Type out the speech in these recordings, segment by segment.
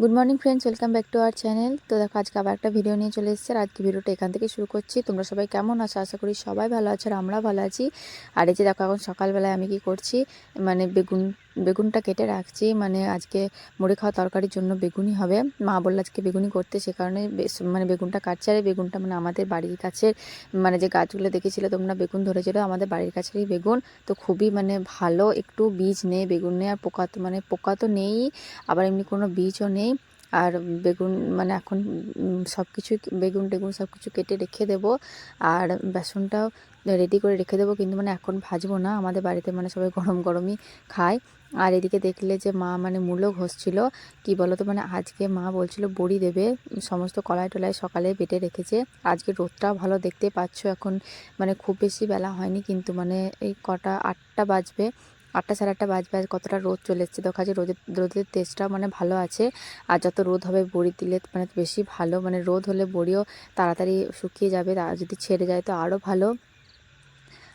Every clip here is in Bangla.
Good morning friends welcome back to our channel তো দেখো, আজকে আবার একটা ভিডিও নিয়ে চলে এসেছে। আজকে ভিডিওটা এখান থেকে শুরু করছি। তোমরা সবাই কেমন আছো? আশা করি সবাই ভালো আছো, আর আমরা ভালো আছি। আর এই যে দেখো, এখন সকালবেলায় আমি কি করছি? মানে বেগুন বেগুনটা কেটে রাখছি। মানে আজকে মুড়ি খাওয়া তরকারির জন্য বেগুনই হবে। মা বলল আজকে বেগুনি করতে, সে কারণে মানে বেগুনটা কাটছে। আর বেগুনটা মানে আমাদের বাড়ির কাছে মানে যে গাছগুলো দেখেছিলে, তোমরা বেগুন ধরেছিল, আমাদের বাড়ির কাছেরই বেগুন। তো খুবই মানে ভালো একটু বীজ নেই বেগুন নেই, আর পোকা তো মানে পোকা তো নেই, আবার এমনি কোনো বীজও নেই। আর বেগুন মানে এখন সব কিছু বেগুন টেগুন সব কিছু কেটে রেখে দেবো। আর বেসনটাও রেডি করে রেখে দেবো, কিন্তু মানে এখন ভাজবো না। আমাদের বাড়িতে মানে সবাই গরম গরমই খায়। আর এদিকে দেখলে যে মা মানে মূলো ঘষছিল কি বলো তো মানে আজকে মা বলছিল বড়ি দেবে। সমস্ত কলাই টলাই সকালে বেটে রেখেছে। আজকে রোদটাও ভালো দেখতে পাচ্ছ এখন। মানে খুব বেশি বেলা হয়নি কিন্তু মানে এই কটা আটটা বাজবে। আটটা সাড়ে আটটা বাজবে আর কতটা রোদ চলে এসছে। দেখা যায় রোদের রোদের তেজটাও মানে ভালো আছে। আর যত রোদ হবে বড়ি দিলে মানে বেশি ভালো। মানে রোদ হলে বড়িও তাড়াতাড়ি শুকিয়ে যাবে। যদি ছেড়ে যায় তো আরও ভালো।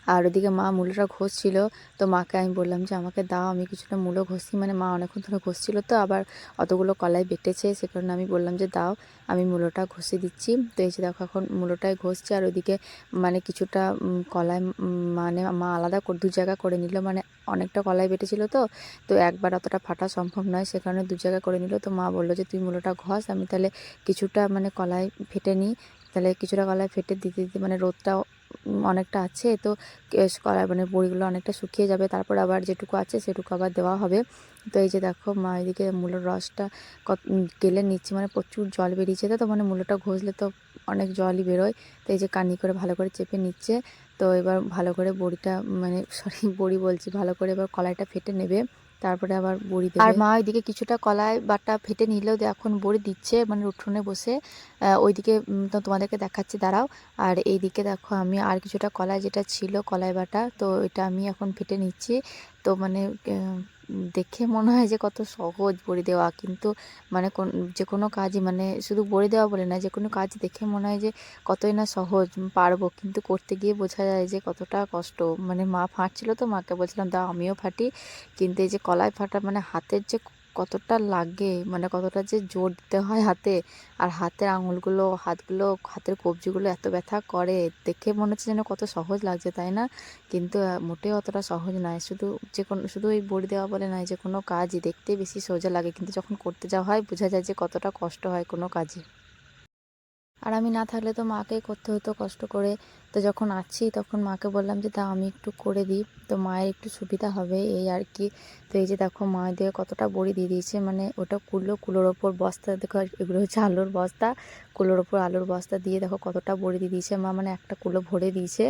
আর ওদিকে মা মূলোটা ঘষছিল। তো মাকে আমি বললাম যে আমাকে দাও আমি কিছুটা মূলো ঘষি মানে মা অনেকক্ষণ ধরে ঘষছিল তো আবার অতগুলো কলাই বেটেছে সে কারণে আমি বললাম যে দাও আমি মূলোটা ঘষে দিচ্ছি। তো এই যে দেখো এখন মূলোটাই ঘষছে আর ওদিকে মানে কিছুটা কলাই মানে মা আলাদা করে দু জায়গা করে নিল। মানে অনেকটা কলাই বেটেছিল তো তো একবার অতটা ফাটা সম্ভব নয় সে কারণে দু জায়গা করে নিল। তো মা বলল যে তুই মূলোটা ঘষ আমি তাহলে কিছুটা মানে কলাই ফেটে নিই তাহলে কিছুটা কলাই ফেটে দিতে দিতে মানে রোদটা উম, অনেকটা আছে, তো করা মানে বড়িগুলো অনেকটা শুকিয়ে যাবে, তারপর আবার যেটুকু আছে সেটুকু আবার দেওয়া হবে। তো এই যে দেখো, মা এদিকে মূলোর রসটা কত গেলে নিচ্ছি মানে প্রচুর জল বেরিয়েছে তো মানে মূলোটা ঘষলে তো অনেক জলই বেরোয়। তো এই যে কানি করে ভালো করে চেপে নিচ্ছে, তো এবার ভালো করে বড়িটা মানে সরি বড়ি বলছি, ভালো করে এবার কলাইটা ফেটে নেবে। তারপরে আবার বড়ি দেবে। আর মা ওইদিকে কিছুটা কলাই বাটা ফেটে নিলেও এখন বড়ি দিচ্ছে মানে উঠোনে বসে। ওইদিকে তো তোমাদেরকে দেখাচ্ছি দাঁড়াও। আর এইদিকে দেখো আমি আর কিছুটা কলাই যেটা ছিল কলাই বাটা তো এটা আমি এখন ফেটে নিচ্ছি। তো মানে দেখে মনে হয় যে কত সহজ বড়ি দেওয়া। কিন্তু মানে কোন, যে কোনো কাজই মানে শুধু বড়ি দেওয়া বলে না, যে কোনো কাজ দেখে মনে হয় যে কতই না সহজ পারব। কিন্তু করতে গিয়ে বোঝা যায় যে কতটা কষ্ট। মানে মা ফাটছিল তো, মাকে বলছিলাম, দাও আমিও ফাটি। কিন্তু এই যে কলায় ফাটা মানে হাতের যে কতটা লাগে মানে কতটা যে জোর দিতে হয় হাতে, আর হাতের আঙুলগুলো, হাতগুলো, হাতের কবজিগুলো এত ব্যথা করে, দেখে মনে হচ্ছে যেন কত সহজ লাগছে, তাই না? কিন্তু মোটেও অতটা সহজ নয়। শুধু যে কোনো, শুধু এই বড়ি দেওয়া বলে নয়, যে কোনো কাজই দেখতে বেশি সোজা লাগে। কিন্তু যখন করতে যাওয়া হয়, বোঝা যায় যে কতটা কষ্ট হয় কোনো কাজে। আর আমি না থাকলে তো মাকেই করতে হতো কষ্ট করে। তো যখন আছি তখন মাকে বললাম যে, দাও, আমি একটু করে দিই। তো মায়ের একটু সুবিধা হবে এই আর কি। তো এই যে দেখো, মা দিয়ে কতটা বড়ি দিয়ে দিয়েছে। মানে ওটা কুলো, কুলোর ওপর বস্তা, দেখো, এগুলো হচ্ছে আলুর বস্তা। কুলোর ওপর আলুর বস্তা দিয়ে দেখো কতটা বড়ি দিয়ে দিয়েছে মা। মানে একটা কুলো ভরে দিয়েছে।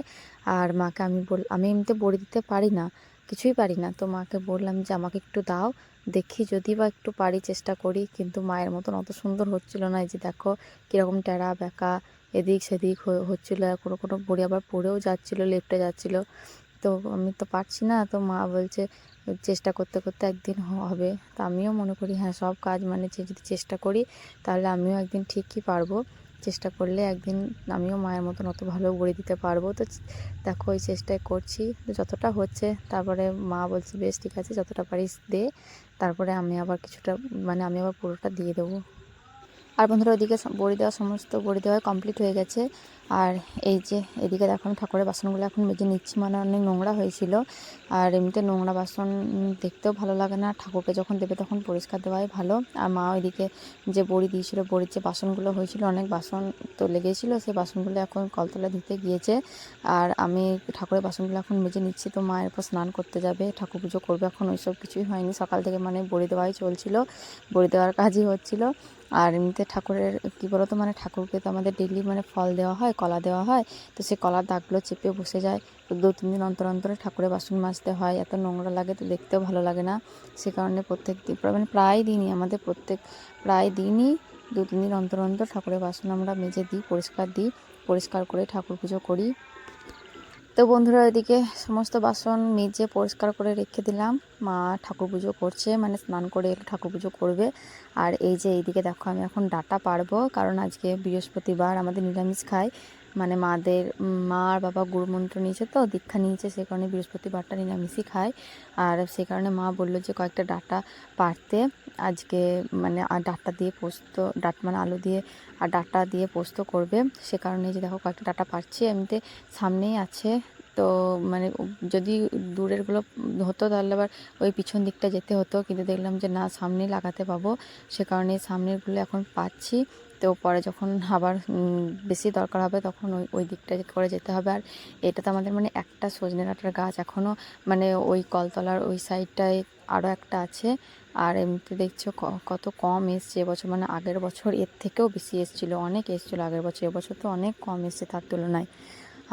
আর মাকে আমি বল, আমি এমনিতে বড়ি দিতে পারি না। কিছুই পারি না। তো মাকে বললাম যে, আমাকে একটু দাও, দেখি যদি বা একটু পারি চেষ্টা করি। কিন্তু মায়ের মতন অত সুন্দর হচ্ছিল না। যে দেখো, কীরকম টেরা বেঁকা, এদিক সেদিক হচ্ছিল। কোনো কোনো বড়ি আবার পড়েও যাচ্ছিল, লেপটে যাচ্ছিল। তো আমি তো পারছি না। তো মা বলছে চেষ্টা করতে করতে একদিন হবে। তা আমিও মনে করি হ্যাঁ সব কাজ মানে যদি চেষ্টা করি, তাহলে আমিও একদিন ঠিকই পারব। চেষ্টা করলে একদিন আমিও মায়ের মতন অত ভালো গড়ে দিতে পারব। তো দেখো, ওই চেষ্টায় করছি। যতটা হচ্ছে, তারপরে মা বলছে, বেশ, ঠিক আছে, যতটা পারিস দে। তারপরে আমি আবার কিছুটা মানে আমি আবার পুরোটা দিয়ে দেবো। আর বন্ধুরা ওইদিকে বড়ি দেওয়া সমস্ত বড়ি দেওয়া কমপ্লিট হয়ে গেছে। আর এই যে এদিকে দেখো, আমি ঠাকুরের বাসনগুলো এখন মেজে নিচ্ছি মানে অনেক নোংরা হয়েছিল। আর এমনিতে নোংরা বাসন দেখতেও ভালো লাগে না। ঠাকুরকে যখন দেবে তখন পরিষ্কার দেওয়াই ভালো। আর মা ওইদিকে যে বড়ি দিয়েছিল, বড়ির যে বাসনগুলো হয়েছিল, অনেক বাসন তো লেগেছিলো, সেই বাসনগুলো এখন কলতলা দিতে গিয়েছে। আর আমি ঠাকুরের বাসনগুলো এখন মেজে নিচ্ছি, তো মায়ের পর স্নান করতে যাবে। ঠাকুর পুজো করবে এখন, ওইসব কিছুই হয়নি। সকাল থেকে মানে বড়ি দেওয়াই চলছিল। বড়ি দেওয়ার কাজই হচ্ছিল। আর এমনিতে ঠাকুরের, কী বলতো মানে ঠাকুরকে তো আমাদের ডেলি মানে ফল দেওয়া হয়, কলা দেওয়া হয়, তো সেই কলার দাগগুলো চেপে বসে যায়। তো দু, তিন দিন অন্তর অন্তরে ঠাকুরের বাসন মাজতে হয়, এত নোংরা লাগে তো দেখতেও ভালো লাগে না। সে কারণে প্রত্যেক দিন মানে প্রায় দিনই, আমাদের প্রত্যেক প্রায় দিনই দু, তিন দিন অন্তর অন্তর ঠাকুরের বাসন আমরা মেজে দিই, পরিষ্কার দিই, পরিষ্কার করে ঠাকুর পুজো করি। তো বন্ধুরা এদিকে সমস্ত বাসন মেজে পরিষ্কার করে রেখে দিলাম। মা ঠাকুর পুজো করছে মানে স্নান করে ঠাকুর পুজো করবে। আর এই যে এইদিকে দেখো, আমি এখন ডাটা পারব, কারণ আজকে বৃহস্পতিবার আমাদের নিরামিষ খাই মানে মাদের, মা আর বাবা গুরুমন্ত্র নিয়েছে তো, দীক্ষা নিয়েছে, সে কারণে বৃহস্পতিবারটা নিরামিষই খায়। আর সে কারণে মা বলল যে কয়েকটা ডাটা পারতে। আজকে মানে ডাটা দিয়ে পোস্ত, ডাট মানে আলু দিয়ে আর ডাটা দিয়ে পোস্ত করবে। সে কারণে যে দেখো কয়েকটা ডাটা পাচ্ছি এমনিতে সামনেই আছে। তো মানে যদি দূরেরগুলো হতো তাহলে আবার ওই পিছন দিকটা যেতে হতো। কিন্তু দেখলাম যে না, সামনেই লাগাতে পাবো। সে কারণে সামনেরগুলো এখন পাচ্ছি। তো পরে যখন আবার বেশি দরকার হবে তখন ওই ওই দিকটা করে যেতে হবে। আর এটা তো আমাদের মানে একটা সজনে ডাঁটার গাছ এখনও মানে ওই কলতলার ওই সাইডটায় আরও একটা আছে। আর এমনিতে দেখছ কত কম এসছে এবছর মানে আগের বছর এর থেকেও বেশি এসছিলো, অনেক এসছিলো আগের বছর। এবছর তো অনেক কম এসছে তার তুলনায়।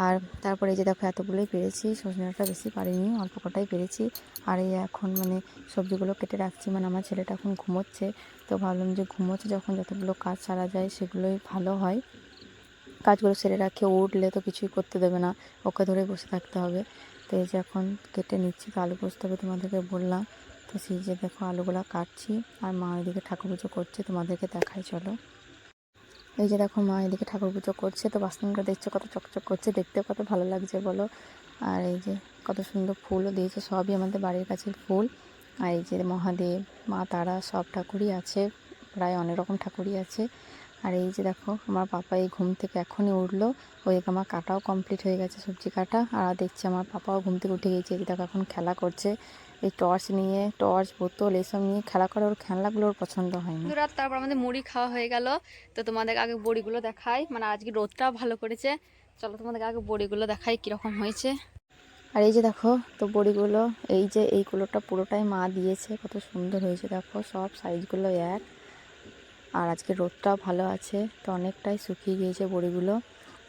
আর তারপরে এই যে দেখো এতগুলোই পেরেছি সজনে ডাঁটা বেশি পারিনি, অল্প কটাই পেরেছি। আর এই এখন মানে সবজিগুলো কেটে রাখছি মানে আমার ছেলেটা এখন ঘুমোচ্ছে। তো ভাবলাম যে ঘুমোচ্ছে যখন যতগুলো কাজ সারা যায় সেগুলোই ভালো হয়। কাজগুলো সেরে রাখে উঠলে তো কিছুই করতে দেবে না, ওকে ধরে বসে থাকতে হবে। তো এই যে এখন কেটে নিচ্ছি, তো আলু পোস্ত হবে তোমাদেরকে বললাম। তো সেই যে দেখো আলুগুলো কাটছি, আর মা ওইদিকে ঠাকুর পুজো করছে, তোমাদেরকে দেখাই, চলো। এই যে দেখো মা এদিকে ঠাকুর পুজো করছে, তো বাসনগুলো দেখছ কত চকচক করছে, দেখতে কত ভালো লাগছে বলো। আর এই যে কত সুন্দর ফুলও দিয়েছে, সবই আমাদের বাড়ির কাছের ফুল। আর এই যে মহাদেব, মা তারা সব ঠাকুরই আছে, প্রায় অনেক রকম ঠাকুরই আছে। আর এই যে দেখো আমার পাপা এই ঘুম থেকে এখনই উঠল ওইদিকে আমার কাটাও কমপ্লিট হয়ে গেছে সবজি কাটা, আর দেখছি আমার পাপাও ঘুম থেকে উঠে গেছে এই দেখো এখন খেলা করছে। এই টর্চ নিয়ে টর্চ বোতল এসব নিয়ে খেলা করে ওর খেলনাগুলো ওর পছন্দ হয় না রাত তারপর আমাদের মুড়ি খাওয়া হয়ে গেল। তো তোমাদের আগে বড়িগুলো দেখাই। মানে আজকে রোদটাও ভালো করেছে। চলো তোমাদের আগে বড়িগুলো দেখাই কীরকম হয়েছে। আর এই যে দেখো তো বড়িগুলো এই যে এই কুলোটা পুরোটাই মা দিয়েছে। কত সুন্দর হয়েছে দেখো সব সাইজগুলো এক। আর আজকে রোদটাও ভালো আছে তো অনেকটাই শুকিয়ে গিয়েছে বড়িগুলো।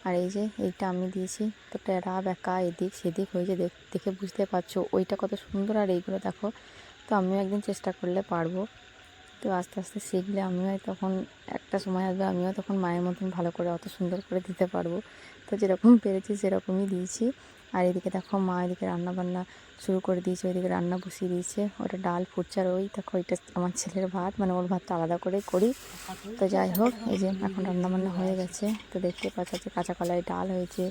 আর এই যে এইটা আমি দিয়েছি। তো টেরা বেঁকা এদিক, সেদিক হয়েছে। দেখ- দেখে বুঝতে পারছ ওইটা কত সুন্দর আর এইগুলো দেখো। তো আমিও একদিন চেষ্টা করলে পারব। তো আস্তে আস্তে শিখলে আমিও তখন একটা সময় আসবে আমিও তখন মায়ের মতন ভালো করে অত সুন্দর করে দিতে পারব। তো যেরকম পেরেছি সেরকমই দিয়েছি। আর এদিকে দেখো মা এদিকে রান্না বান্না শুরু করে দিয়েছে, ওইদিকে রান্না বসিয়ে দিয়েছে। ওটা ডাল ফুটছে আর ওই দেখো ওইটা আমার ছেলের ভাত মানে ওর ভাতটা আলাদা করে করি। তো যাই হোক, এই যে এখন রান্না বান্না হয়ে গেছে। তো দেখতে পাচ্ছ কাঁচা কলাই ডাল হয়েছে,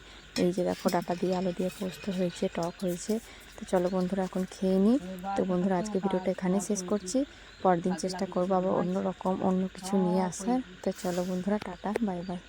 এই যে দেখো ডাটা দিয়ে, আলু দিয়ে পোস্ত হয়েছে, টক হয়েছে। তো চলো বন্ধুরা এখন খেয়ে নিই তো বন্ধুরা আজকে ভিডিওটা এখানে শেষ করছি। পরদিন চেষ্টা করব আবার অন্য রকম অন্য কিছু নিয়ে আসার। তো চলো বন্ধুরা, টাটা, বাই বাই।